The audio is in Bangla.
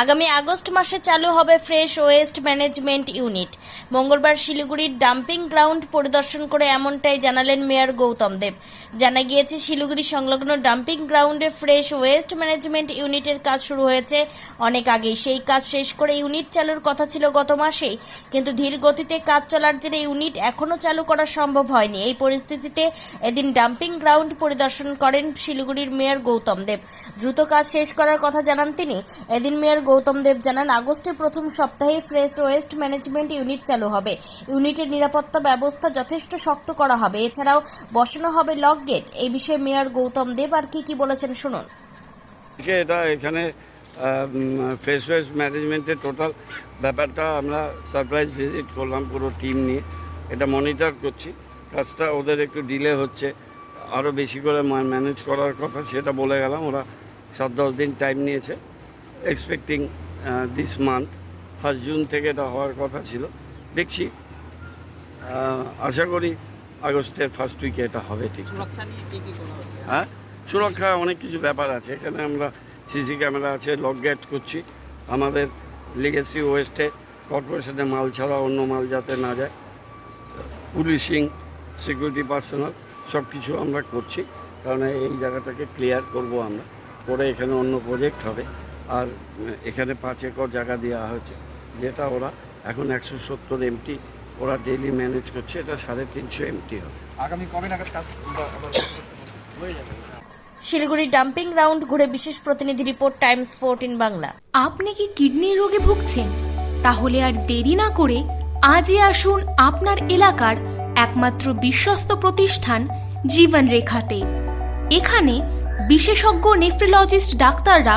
আগামী আগস্ট মাসে চালু হবে ফ্রেশ ওয়েস্ট ম্যানেজমেন্ট ইউনিট। মঙ্গলবার শিলিগুড়ির ডাম্পিং গ্রাউন্ড পরিদর্শন করে এমনটাই জানালেন মেয়র গৌতম দেব। জানা গিয়েছে, শিলিগুড়ি সংলগ্ন ডাম্পিং গ্রাউন্ডে ফ্রেশ ওয়েস্ট ম্যানেজমেন্ট ইউনিটের কাজ শুরু হয়েছে অনেক আগেই। সেই কাজ শেষ করে ইউনিট চালুর কথা ছিল গত মাসেই, কিন্তু ধীর গতিতে কাজ চলার জেরে ইউনিট এখনও চালু করা সম্ভব হয়নি। এই পরিস্থিতিতে এদিন ডাম্পিং গ্রাউন্ড পরিদর্শন করেন শিলিগুড়ির মেয়র গৌতম দেব। দ্রুত কাজ শেষ করার কথা জানান তিনি। এদিন মেয়র গৌতম দেব জানান, আগস্টের প্রথম সপ্তাহে ফ্রেশ ওয়েস্ট ম্যানেজমেন্ট ইউনিট চালু হবে। ইউনিটের নিরাপত্তা ব্যবস্থা যথেষ্ট শক্ত করা হবে। এছাড়াও বসানো হবে লক গেট। এই বিষয়ে মেয়র গৌতম দেব আর কি কি বলেছেন শুনুন। এটা এখানে ফ্রেশ ওয়েস্ট ম্যানেজমেন্টের টোটাল ব্যাপারটা আমরা সারপ্রাইজ ভিজিট করলাম পুরো টিম নিয়ে। এটা মনিটর করছি। কাজটা ওদের একটু ডিলে হচ্ছে। আরও বেশি করে ম্যানেজ করার কথা সেটা বলে গেলাম। ওরা সাত দশ দিন টাইম নিয়েছে। Expecting this month first June থেকে এটা হওয়ার কথা ছিল। দেখছি আশা করি আগস্টের ফার্স্ট উইকে এটা হবে ঠিক। হ্যাঁ? সুরক্ষা অনেক কিছু ব্যাপার আছে। এখানে আমরা সিসি ক্যামেরা আছে লক গেট করছি। আমাদের লিগেসি ওয়েস্টে কর্পোরেশনের মাল ছাড়া অন্য মাল যাতে না যায়। পুলিশিং সিকিউরিটি পার্সোনাল সব কিছু আমরা করছি। কারণ এই জায়গাটাকে ক্লিয়ার করব আমরা। পরে এখানে অন্য প্রজেক্ট হবে। আর এখানে পাঁচ একর জায়গা দেওয়া হয়েছে। যেটা ওরা এখন একশো সত্তর এমটি ওরা ডেলি ম্যানেজ করছে এটা সাড়ে তিনশো এমটি হবে। আগামী কবে নাগাদ? হয়ে যাবে? শিলিগুড়ি ডাম্পিং গ্রাউন্ড ঘুরে বিশেষ প্রতিনিধি রিপোর্ট টাইমস ফোরটিন বাংলা। আপনি কি কিডনি রোগে ভুগছেন? তাহলে আর দেরি না করে আজই আসুন আপনার এলাকার একমাত্র বিশ্বস্ত প্রতিষ্ঠান জীবন রেখাতে এখানে বিশেষজ্ঞ নেফ্রোলজিস্ট ডাক্তাররা